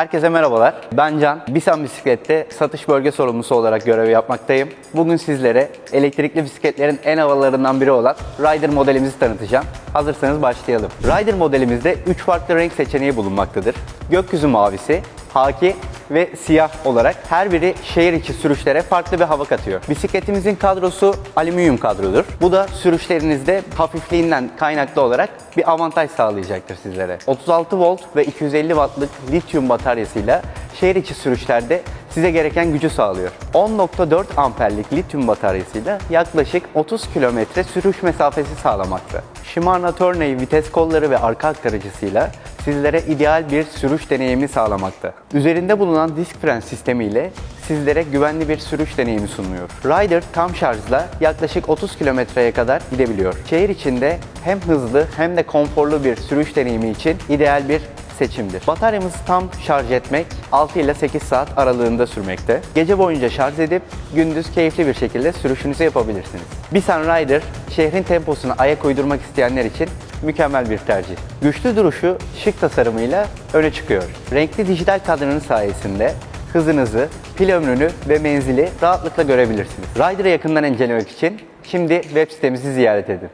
Herkese merhabalar. Ben Can. Bisan Bisiklet'te satış bölge sorumlusu olarak görev yapmaktayım. Bugün sizlere elektrikli bisikletlerin en havalarından biri olan Rider modelimizi tanıtacağım. Hazırsanız başlayalım. Rider modelimizde 3 farklı renk seçeneği bulunmaktadır. Gökyüzü mavisi, haki ve siyah olarak her biri şehir içi sürüşlere farklı bir hava katıyor. Bisikletimizin kadrosu alüminyum kadrodur. Bu da sürüşlerinizde hafifliğinden kaynaklı olarak bir avantaj sağlayacaktır sizlere. 36 volt ve 250 wattlık lityum bataryasıyla şehir içi sürüşlerde size gereken gücü sağlıyor. 10.4 amperlik lityum bataryasıyla yaklaşık 30 kilometre sürüş mesafesi sağlamakta. Shimano Tourney vites kolları ve arka aktarıcısıyla sizlere ideal bir sürüş deneyimi sağlamakta. Üzerinde bulunan disk fren sistemiyle sizlere güvenli bir sürüş deneyimi sunuyor. Rider tam şarjla yaklaşık 30 kilometreye kadar gidebiliyor. Şehir içinde hem hızlı hem de konforlu bir sürüş deneyimi için ideal bir seçimdir. Bataryamızı tam şarj etmek 6 ile 8 saat aralığında sürmekte. Gece boyunca şarj edip gündüz keyifli bir şekilde sürüşünüzü yapabilirsiniz. Bisan Rider şehrin temposuna ayak uydurmak isteyenler için mükemmel bir tercih. Güçlü duruşu şık tasarımıyla öne çıkıyor. Renkli dijital kadranın sayesinde hızınızı, pil ömrünü ve menzili rahatlıkla görebilirsiniz. Rider'ı yakından incelemek için şimdi web sitemizi ziyaret edin.